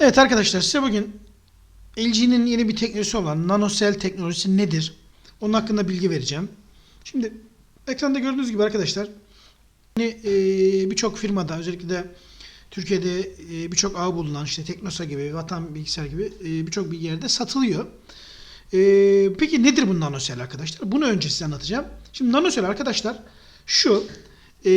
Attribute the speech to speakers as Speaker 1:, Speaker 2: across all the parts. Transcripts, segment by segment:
Speaker 1: Evet arkadaşlar size bugün LG'nin yeni bir teknolojisi olan NanoCell teknolojisi nedir? Onun hakkında bilgi vereceğim. Şimdi ekranda gördüğünüz gibi arkadaşlar e, birçok firmada özellikle de Türkiye'de e, birçok ağ bulunan işte Teknosa gibi, Vatan Bilgisayar gibi e, birçok bir yerde satılıyor. Peki nedir bu NanoCell arkadaşlar? Bunu önce size anlatacağım. Şimdi NanoCell arkadaşlar şu e,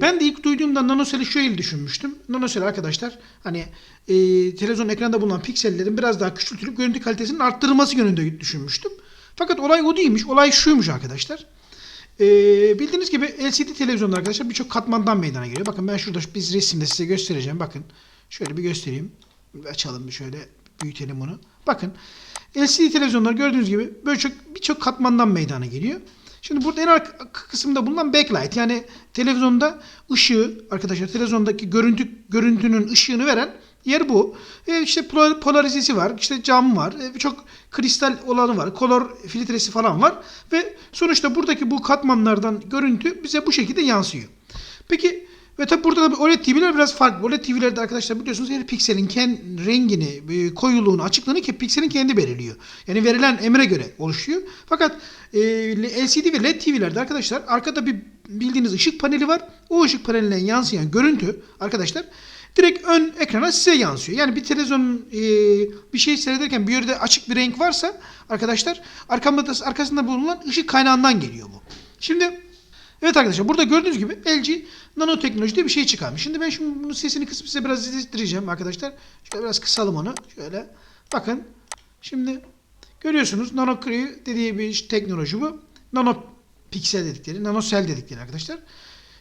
Speaker 1: ben de ilk duyduğumda NanoCell'i şöyle düşünmüştüm. NanoCell arkadaşlar hani e, televizyon ekranda bulunan piksellerin biraz daha küçültülüp görüntü kalitesinin arttırılması yönünde düşünmüştüm. Fakat olay o değilmiş. Olay şuymuş arkadaşlar. E, bildiğiniz gibi LCD televizyonlar arkadaşlar birçok katmandan meydana geliyor. Bakın ben şurada biz resimde size göstereceğim. Bakın şöyle bir göstereyim. Açalım bir şöyle büyütelim bunu. Bakın LCD televizyonlar gördüğünüz gibi böyle çok birçok katmandan meydana geliyor. Şimdi burada en arka kısımda bulunan backlight yani televizyonda ışığı arkadaşlar televizyondaki görüntü görüntünün ışığını veren yer bu. E işte polar- polarizesi var, işte cam var, e birçok kristal olanı var, kolor filtresi falan var ve sonuçta buradaki bu katmanlardan görüntü bize bu şekilde yansıyor. Peki ve tabi burada da OLED TV'ler biraz farklı. OLED TV'lerde arkadaşlar biliyorsunuz her pikselin kendi rengini, e, koyuluğunu, açıklığını ki pikselin kendi belirliyor. Yani verilen emre göre oluşuyor. Fakat e, LCD ve LED TV'lerde arkadaşlar arkada bir bildiğiniz ışık paneli var. O ışık panelinden yansıyan görüntü arkadaşlar direkt ön ekrana size yansıyor. Yani bir televizyonun e, bir şey seyrederken bir yerde açık bir renk varsa arkadaşlar arkamda arkasında bulunan ışık kaynağından geliyor bu. Şimdi Evet arkadaşlar burada gördüğünüz gibi LG nanoteknoloji diye bir şey çıkarmış. Şimdi ben şimdi bunun sesini kısıp size biraz izlettireceğim arkadaşlar. Şöyle biraz kısalım onu. Şöyle. Bakın. Şimdi görüyorsunuz nano dediği bir teknoloji bu. Nano piksel dedikleri, nanosel dedikleri arkadaşlar.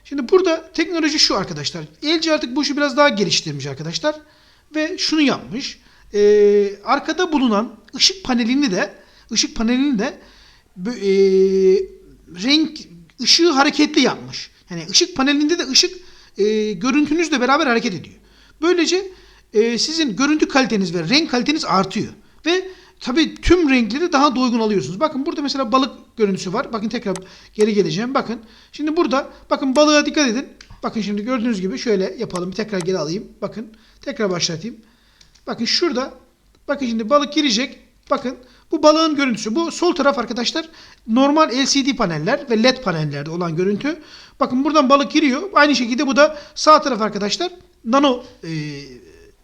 Speaker 1: Şimdi burada teknoloji şu arkadaşlar. LG artık bu işi biraz daha geliştirmiş arkadaşlar. Ve şunu yapmış. Ee, arkada bulunan ışık panelini de ışık panelini de ee, renk ışığı hareketli yapmış. Yani ışık panelinde de ışık e, görüntünüzle beraber hareket ediyor. Böylece e, sizin görüntü kaliteniz ve renk kaliteniz artıyor. Ve tabii tüm renkleri daha doygun alıyorsunuz. Bakın burada mesela balık görüntüsü var. Bakın tekrar geri geleceğim. Bakın. Şimdi burada bakın balığa dikkat edin. Bakın şimdi gördüğünüz gibi şöyle yapalım. Tekrar geri alayım. Bakın. Tekrar başlatayım. Bakın şurada. Bakın şimdi balık girecek. Bakın bu balığın görüntüsü. Bu sol taraf arkadaşlar normal LCD paneller ve LED panellerde olan görüntü. Bakın buradan balık giriyor. Aynı şekilde bu da sağ taraf arkadaşlar nano e,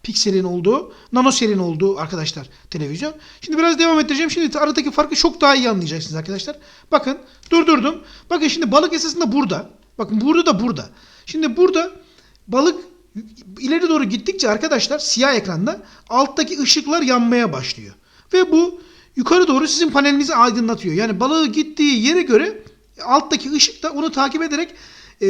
Speaker 1: pikselin olduğu, nanoselin olduğu arkadaşlar televizyon. Şimdi biraz devam ettireceğim. Şimdi aradaki farkı çok daha iyi anlayacaksınız arkadaşlar. Bakın durdurdum. Bakın şimdi balık esasında burada. Bakın burada da burada. Şimdi burada balık ileri doğru gittikçe arkadaşlar siyah ekranda alttaki ışıklar yanmaya başlıyor. Ve bu yukarı doğru sizin panelinizi aydınlatıyor. Yani balığı gittiği yere göre alttaki ışık da onu takip ederek e,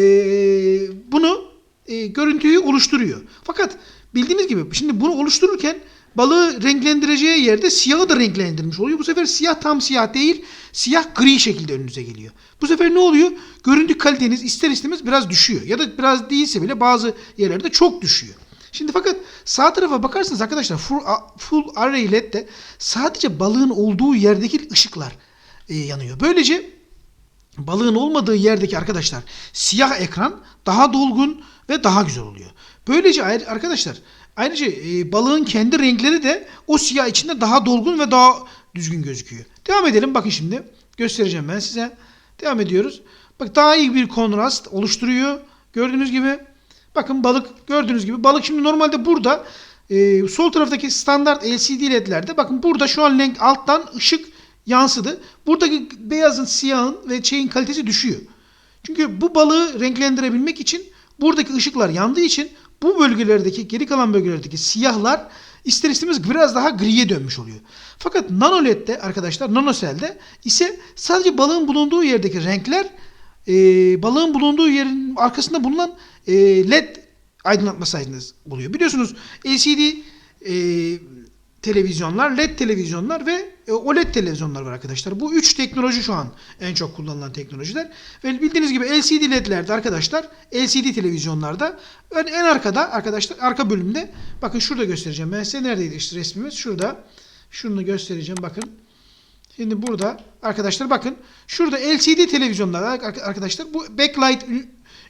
Speaker 1: bunu e, görüntüyü oluşturuyor. Fakat bildiğiniz gibi şimdi bunu oluştururken balığı renklendireceği yerde siyahı da renklendirmiş oluyor. Bu sefer siyah tam siyah değil, siyah gri şekilde önünüze geliyor. Bu sefer ne oluyor? Görüntü kaliteniz ister istemez biraz düşüyor. Ya da biraz değilse bile bazı yerlerde çok düşüyor. Şimdi fakat sağ tarafa bakarsanız arkadaşlar full, full array led'de sadece balığın olduğu yerdeki ışıklar e, yanıyor. Böylece balığın olmadığı yerdeki arkadaşlar siyah ekran daha dolgun ve daha güzel oluyor. Böylece arkadaşlar ayrıca e, balığın kendi renkleri de o siyah içinde daha dolgun ve daha düzgün gözüküyor. Devam edelim bakın şimdi göstereceğim ben size. Devam ediyoruz. Bak daha iyi bir kontrast oluşturuyor. Gördüğünüz gibi bakın balık gördüğünüz gibi balık şimdi normalde burada e, sol taraftaki standart LCD ledlerde bakın burada şu an renk alttan ışık yansıdı. Buradaki beyazın, siyahın ve şeyin kalitesi düşüyor. Çünkü bu balığı renklendirebilmek için buradaki ışıklar yandığı için bu bölgelerdeki geri kalan bölgelerdeki siyahlar ister istemez biraz daha griye dönmüş oluyor. Fakat nanoled'de arkadaşlar nanoselde ise sadece balığın bulunduğu yerdeki renkler e, balığın bulunduğu yerin arkasında bulunan e, led aydınlatma sayesinde buluyor. Biliyorsunuz LCD e, televizyonlar, LED televizyonlar ve e, OLED televizyonlar var arkadaşlar. Bu üç teknoloji şu an en çok kullanılan teknolojiler. Ve bildiğiniz gibi LCD LED'lerde arkadaşlar, LCD televizyonlarda en, en arkada arkadaşlar arka bölümde bakın şurada göstereceğim. Ben size neredeydi işte resmimiz? Şurada. Şunu göstereceğim bakın. Şimdi burada arkadaşlar bakın şurada LCD televizyonlar arkadaşlar bu backlight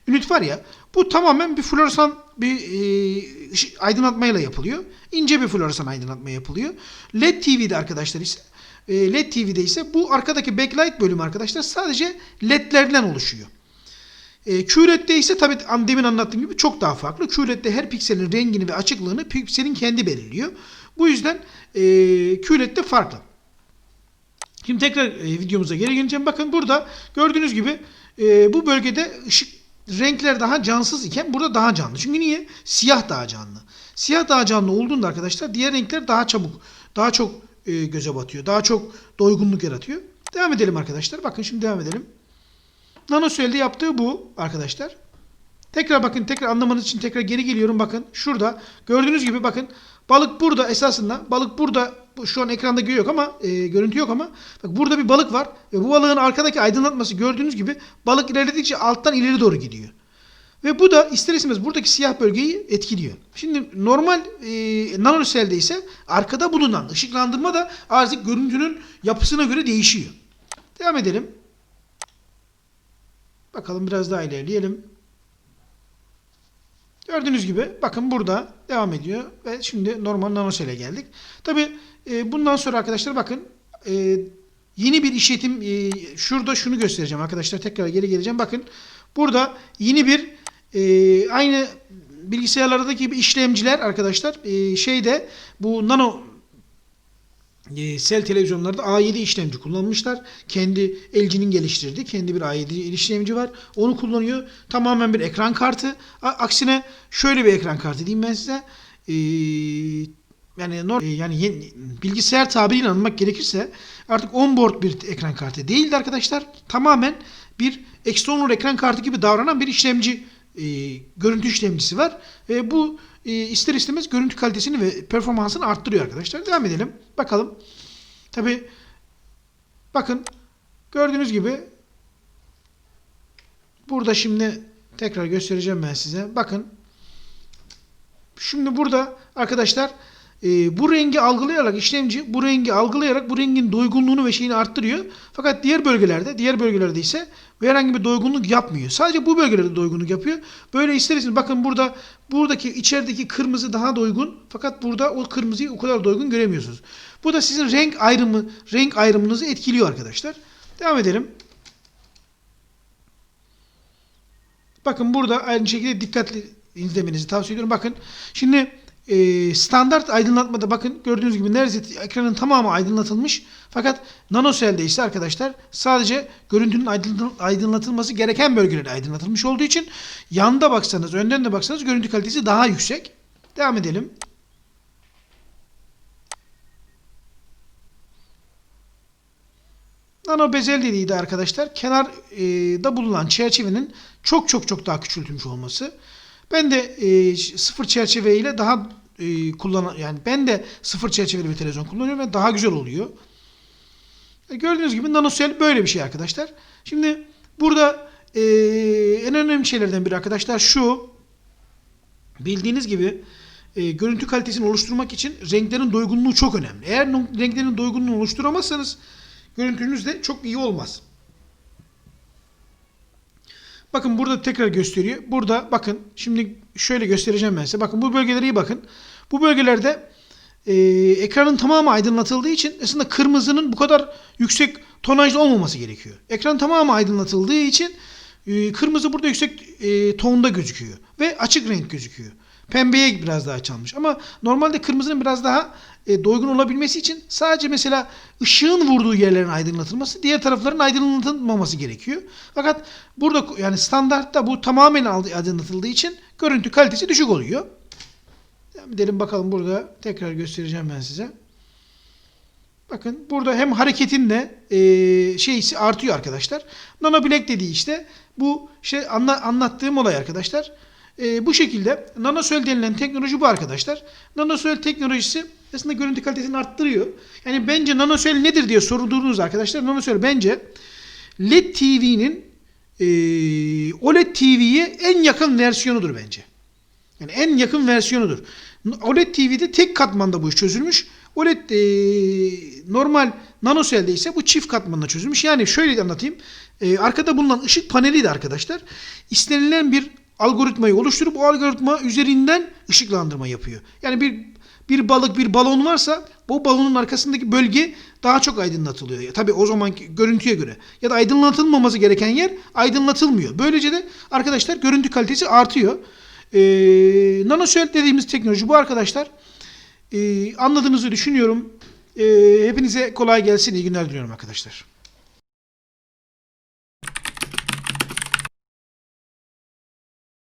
Speaker 1: ünit var ya bu tamamen bir floresan bir e, aydınlatmayla yapılıyor. İnce bir floresan aydınlatma yapılıyor. LED TV'de arkadaşlar ise e, LED TV'de ise bu arkadaki backlight bölümü arkadaşlar sadece LED'lerden oluşuyor. E, QLED'de ise tabii an- demin anlattığım gibi çok daha farklı. QLED'de her pikselin rengini ve açıklığını pikselin kendi belirliyor. Bu yüzden e, QLED'de farklı. Şimdi tekrar e, videomuza geri geleceğim. Bakın burada gördüğünüz gibi e, bu bölgede ışık renkler daha cansız iken burada daha canlı. Çünkü niye? Siyah daha canlı. Siyah daha canlı olduğunda arkadaşlar diğer renkler daha çabuk, daha çok e, göze batıyor. Daha çok doygunluk yaratıyor. Devam edelim arkadaşlar. Bakın şimdi devam edelim. Nanosuel'de yaptığı bu arkadaşlar. Tekrar bakın tekrar anlamanız için tekrar geri geliyorum bakın. Şurada gördüğünüz gibi bakın balık burada esasında balık burada bu şu an ekranda görüyor ama e, görüntü yok ama bak burada bir balık var ve bu balığın arkadaki aydınlatması gördüğünüz gibi balık ilerledikçe alttan ileri doğru gidiyor. Ve bu da ister istemez buradaki siyah bölgeyi etkiliyor. Şimdi normal e, nanoselde ise arkada bulunan ışıklandırma da artık görüntünün yapısına göre değişiyor. Devam edelim. Bakalım biraz daha ilerleyelim. Gördüğünüz gibi bakın burada devam ediyor ve şimdi normal nanosele geldik. Tabi bundan sonra arkadaşlar bakın e, yeni bir işletim e, şurada şunu göstereceğim arkadaşlar tekrar geri geleceğim. Bakın burada yeni bir e, aynı bilgisayarlardaki gibi işlemciler arkadaşlar e, şeyde bu nano e, sel televizyonlarda A7 işlemci kullanmışlar. Kendi LG'nin geliştirdiği kendi bir A7 işlemci var. Onu kullanıyor. Tamamen bir ekran kartı. Aksine şöyle bir ekran kartı diyeyim ben size. Ee, yani e, yani bilgisayar tabiriyle anlamak gerekirse artık onboard bir ekran kartı değildi arkadaşlar. Tamamen bir external ekran kartı gibi davranan bir işlemci e, görüntü işlemcisi var. Ve bu e, ister istemez görüntü kalitesini ve performansını arttırıyor arkadaşlar. Devam edelim. Bakalım. Tabi bakın gördüğünüz gibi burada şimdi tekrar göstereceğim ben size. Bakın şimdi burada arkadaşlar e, bu rengi algılayarak işlemci bu rengi algılayarak bu rengin doygunluğunu ve şeyini arttırıyor. Fakat diğer bölgelerde diğer bölgelerde ise herhangi bir doygunluk yapmıyor. Sadece bu bölgelerde doygunluk yapıyor. Böyle ister istemez bakın burada buradaki içerideki kırmızı daha doygun fakat burada o kırmızıyı o kadar doygun göremiyorsunuz. Bu da sizin renk ayrımı renk ayrımınızı etkiliyor arkadaşlar. Devam edelim. Bakın burada aynı şekilde dikkatli izlemenizi tavsiye ediyorum. Bakın şimdi e, standart aydınlatmada bakın gördüğünüz gibi neredeyse ekranın tamamı aydınlatılmış. Fakat nanoselde ise arkadaşlar sadece görüntünün aydın- aydınlatılması gereken bölgeleri aydınlatılmış olduğu için yanda baksanız önden de baksanız görüntü kalitesi daha yüksek. Devam edelim. Nano bezel dediği de arkadaşlar kenarda bulunan çerçevenin çok çok çok daha küçültülmüş olması. Ben de e, sıfır çerçeve ile daha e, kullanan yani ben de sıfır çerçeveli bir televizyon kullanıyorum ve daha güzel oluyor. E, gördüğünüz gibi nanosel böyle bir şey arkadaşlar. Şimdi burada e, en önemli şeylerden biri arkadaşlar şu bildiğiniz gibi e, görüntü kalitesini oluşturmak için renklerin doygunluğu çok önemli. Eğer renklerin doygunluğunu oluşturamazsanız görüntünüz de çok iyi olmaz. Bakın burada tekrar gösteriyor. Burada bakın şimdi şöyle göstereceğim ben size. Bakın bu bölgelere iyi bakın. Bu bölgelerde e, ekranın tamamı aydınlatıldığı için aslında kırmızının bu kadar yüksek tonajlı olmaması gerekiyor. Ekran tamamı aydınlatıldığı için e, kırmızı burada yüksek e, tonda gözüküyor. Ve açık renk gözüküyor. Pembeye biraz daha çalmış. Ama normalde kırmızının biraz daha e, doygun olabilmesi için sadece mesela ışığın vurduğu yerlerin aydınlatılması, diğer tarafların aydınlatılmaması gerekiyor. Fakat burada yani standartta bu tamamen aydınlatıldığı için görüntü kalitesi düşük oluyor. Devam bakalım burada tekrar göstereceğim ben size. Bakın burada hem hareketinle e, şeysi artıyor arkadaşlar. Nano Black dediği işte bu şey anla, anlattığım olay arkadaşlar. E, bu şekilde nanosöl denilen teknoloji bu arkadaşlar. Nanosöl teknolojisi aslında görüntü kalitesini arttırıyor. Yani bence nanosöl nedir diye sorduğunuz arkadaşlar. Nanosöl bence LED TV'nin e, OLED TV'ye en yakın versiyonudur bence. Yani en yakın versiyonudur. OLED TV'de tek katmanda bu iş çözülmüş. OLED e, normal nanoselde ise bu çift katmanla çözülmüş. Yani şöyle anlatayım. E, arkada bulunan ışık paneli de arkadaşlar istenilen bir algoritmayı oluşturup o algoritma üzerinden ışıklandırma yapıyor. Yani bir bir balık bir balon varsa bu balonun arkasındaki bölge daha çok aydınlatılıyor. Ya, tabii o zamanki görüntüye göre. Ya da aydınlatılmaması gereken yer aydınlatılmıyor. Böylece de arkadaşlar görüntü kalitesi artıyor. Ee, nanosel dediğimiz teknoloji bu arkadaşlar. Ee, anladığınızı düşünüyorum. Ee, hepinize kolay gelsin. İyi günler diliyorum arkadaşlar.